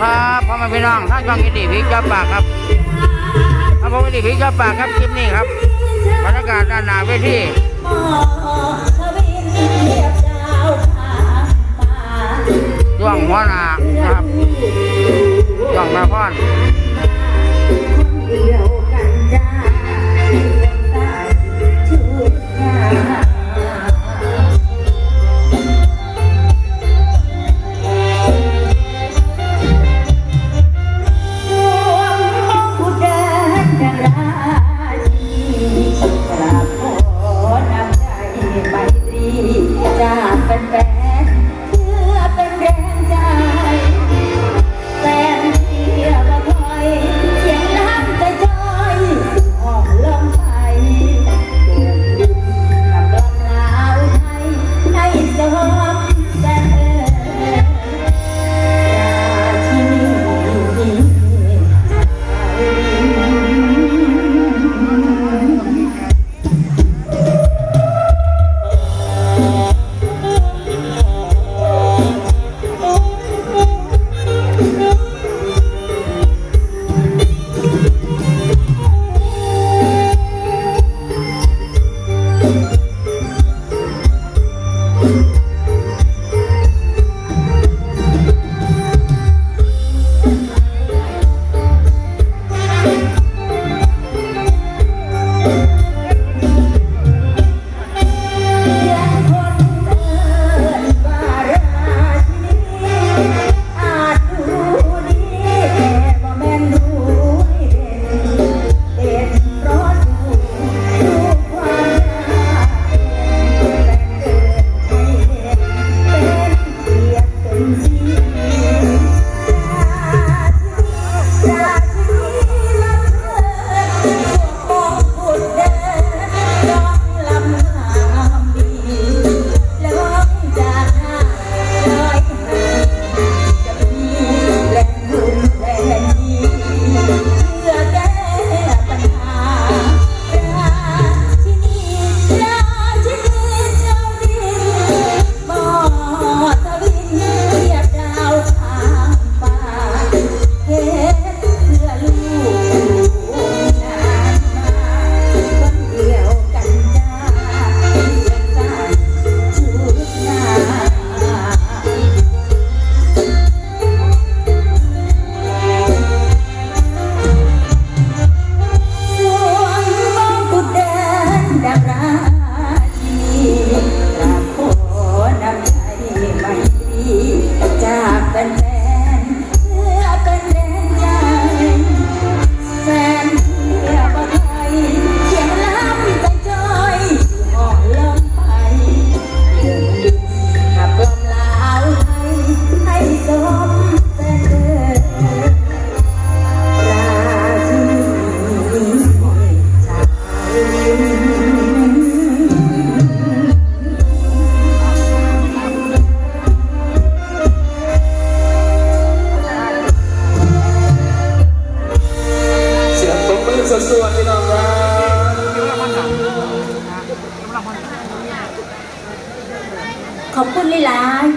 ครับพ่อแม่พี่น้องท่านช่องกินดีพิกเจ้าปากครับถ้าพ่อกินดีพิกเจ้าปากครับคลิปนี้ครับบรรยากาศด้านหน้าเวทีหมอทวินเทียบดาวขาป่าช่วงหัวหน้าครับช่วงมาพอน จากแฟน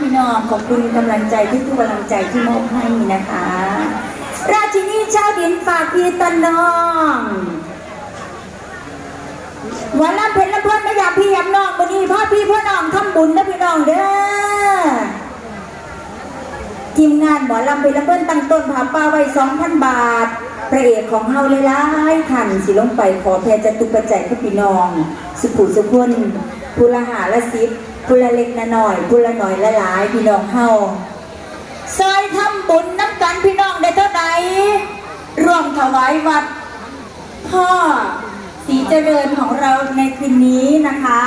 พี่น้องขอบคุณกำลังใจที่ทุกกำลังใจที่มอบให้นะคะ ราชินีชาวดินฝากพี่ตอนน้องวันละเพชรละเพื่อนไม่อยากพี่ยากน้องวันนี้พ่อพี่พ่อน้องทำบุญนะพี่น้องเด้อทีมงานหมอลำเป็นลำเบิ้ลตั้งต้นผาป้าไว้2,000บาทพระเอกของเฮาเลยล่ายๆขันสิลงไปขอแพรจตุปัจจัยพี่น้อง สุขุสุขนพุละหาละสิบ พุละเล็กนะหน่อยพุละหน่อยละหลายพี่น้องเฮาซอยทำบุญน้ำกันพี่น้องได้เท่าใดร่วมถวายวัด พ่อสีเจริญของเราในคืนนี้นะคะ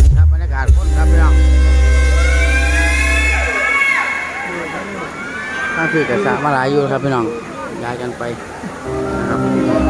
นี่ครับบรรยากาศคนครับพี่น้องข้างพี่กระสามาหลายอยู่ครับพี่น้องย้ายกันไปนะครับ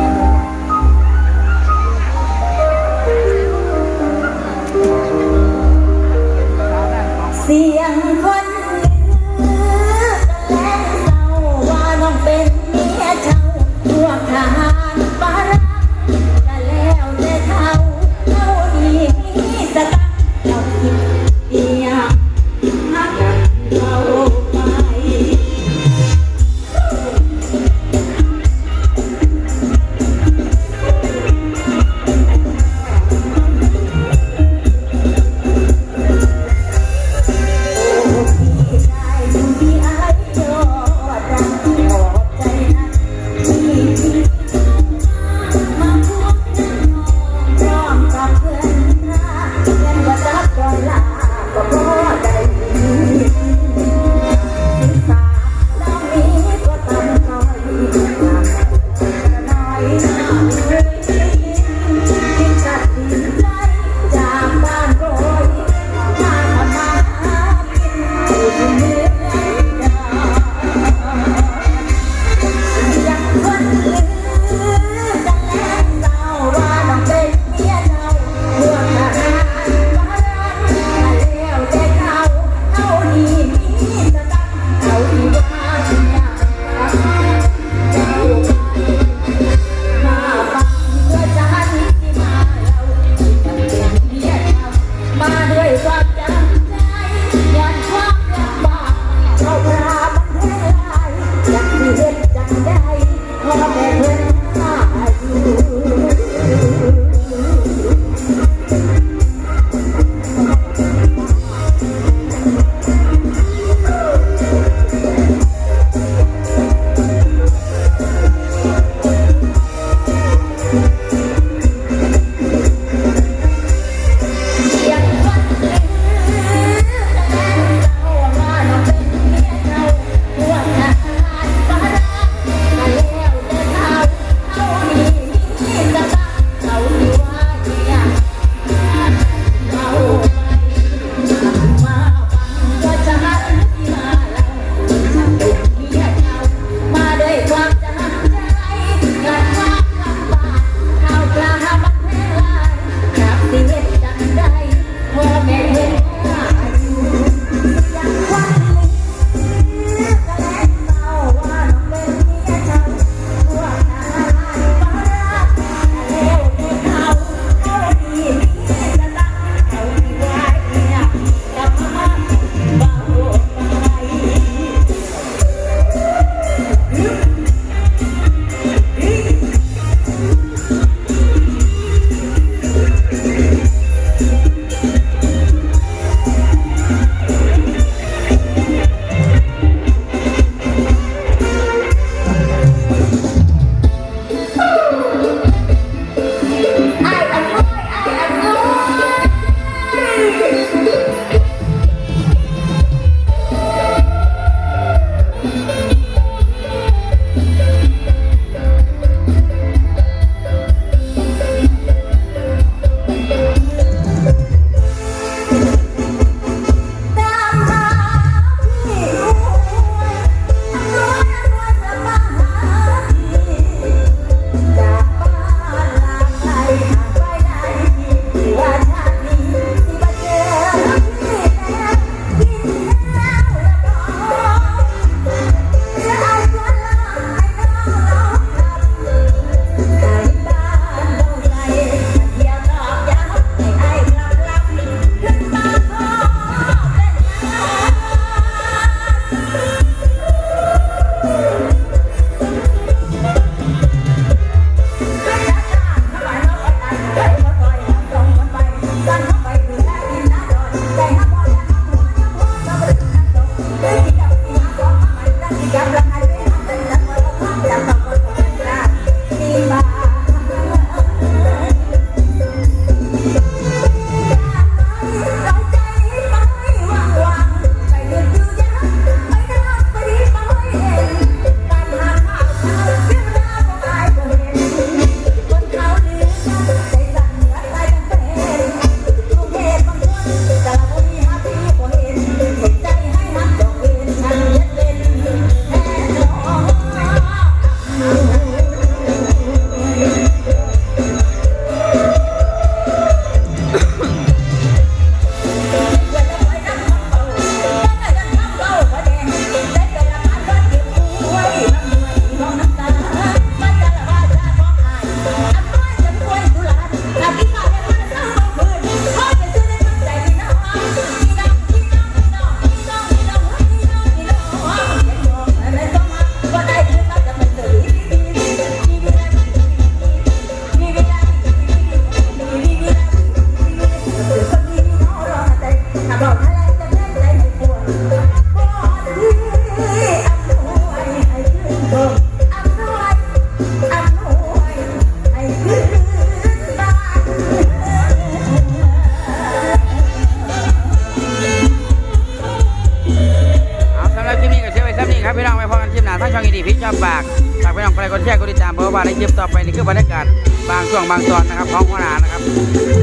่วงบางตอนนะครับของหัวนานะครับ